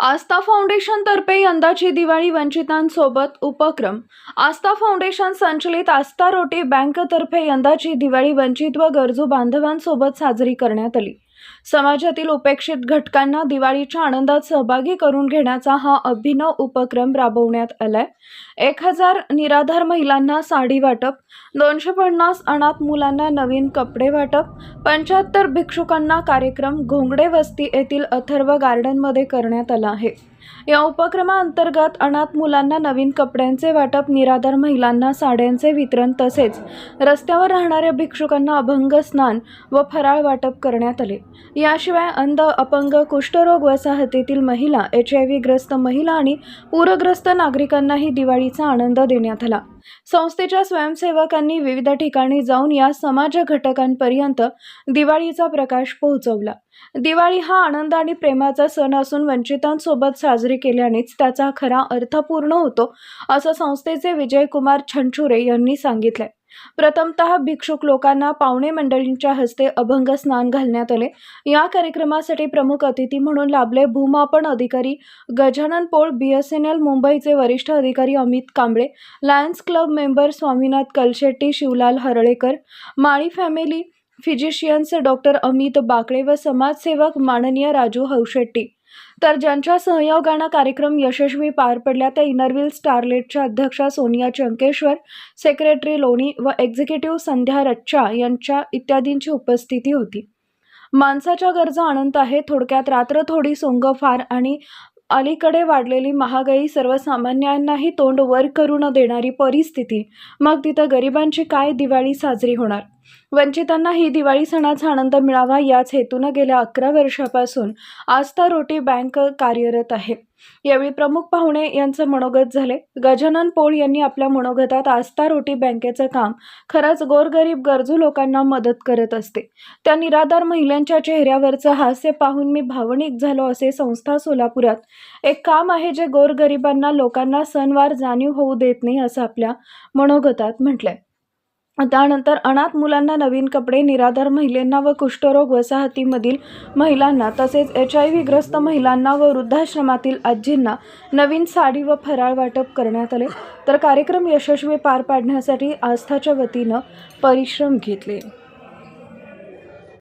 आस्था फाउंडेशनतर्फे यंदाची दिवाळी वंचितांसोबत उपक्रम. आस्था फाउंडेशन संचलित आस्था रोटी बँकतर्फे यंदाची दिवाळी वंचित व गरजू बांधवांसोबत साजरी करण्यात आली. समाजातील उपेक्षित घटकांना दिवाळीच्या आनंदात सहभागी करून घेण्याचा हा अभिनव उपक्रम राबवण्यात आलाय. एक हजार निराधार महिलांना साडी वाटप दोनशे पन्नास अनाथ मुलांना नवीन कपडे वाटप पंच्याहत्तर भिक्षुकांना कार्यक्रम घोंगडे वस्ती येथील अथर्व गार्डनमध्ये करण्यात आला आहे. या उपक्रमाअंतर्गत अनाथ मुलांना नवीन कपड्यांचे वाटप निराधार महिलांना साड्यांचे वितरण तसेच रस्त्यावर राहणाऱ्या भिक्षुकांना अभंग स्नान व फराळ वाटप करण्यात आले. याशिवाय अंध अपंग कुष्ठरोग वसाहतीतील महिला एच आय व्ही ग्रस्त महिला आणि पूरग्रस्त नागरिकांनाही दिवाळीचा आनंद देण्यात आला. संस्थेच्या स्वयंसेवकांनी विविध ठिकाणी जाऊन या समाज घटकांपर्यंत दिवाळीचा प्रकाश पोहोचवला. दिवाळी हा आनंद आणि प्रेमाचा सण असून वंचितांसोबत साजरी साजरी केल्यानेच त्याचा खरा अर्थ पूर्ण होतो असं संस्थेचे विजयकुमार छंचुरे यांनी सांगितले प्रथमतः भिक्षुक लोकांना पावणे मंडळींच्या हस्ते अभंग स्नान घालण्यात आले. या कार्यक्रमासाठी प्रमुख अतिथी म्हणून लाभले भूमापन अधिकारी गजानन पोळ बीएसएनएल मुंबईचे वरिष्ठ अधिकारी Amit Kamble lions club member Swaminath Kalshetti Shivlal Harlekar Mali family physicians doctor Amit Bakle व समाजसेवक माननीय राजू हौशेट्टी. तर ज्यांच्या सहयोगानं कार्यक्रम यशस्वी पार पडला त्या इनरविल स्टारलेटच्या अध्यक्षा सोनिया चंकेश्वर सेक्रेटरी लोणी व एक्झिक्युटिव्ह संध्या रच्चा यांच्या इत्यादींची उपस्थिती होती. माणसाच्या गरजा अनंत आहे थोडक्यात रात्र थोडी सोंग फार आणि अलीकडे वाढलेली महागाई सर्वसामान्यांनाही तोंड वर करू न देणारी परिस्थिती. मग तिथं गरिबांची काय दिवाळी साजरी होणार? वंचितांना ही दिवाळी सणाचा आनंद मिळावा याच हेतूनं गेल्या अकरा वर्षापासून आस्था रोटी बँक कार्यरत आहे. यावेळी प्रमुख पाहुणे यांचं मनोगत झाले. गजानन पोळ यांनी आपल्या मनोगतात आस्था रोटी बँकेचं काम खरंच गोरगरीब गरजू लोकांना मदत करत असते. त्या निराधार महिलांच्या चेहऱ्यावरचं हास्य पाहून मी भावनिक झालो असे संस्था सोलापुरात. एक काम आहे जे गोरगरिबांना लोकांना सणवार जाणीव होऊ देत नाही असं आपल्या मनोगतात म्हटलंय. त्यानंतर अनाथ मुलांना नवीन कपडे निराधार महिलांना व कुष्ठरोग वसाहतीमधील महिलांना तसेच एच आय व्ही ग्रस्त महिलांना व वृद्धाश्रमातील आजींना नवीन साडी व फराळ वाटप करण्यात आले. तर कार्यक्रम यशस्वी पार पाडण्यासाठी आस्थाच्या वतीनं परिश्रम घेतले.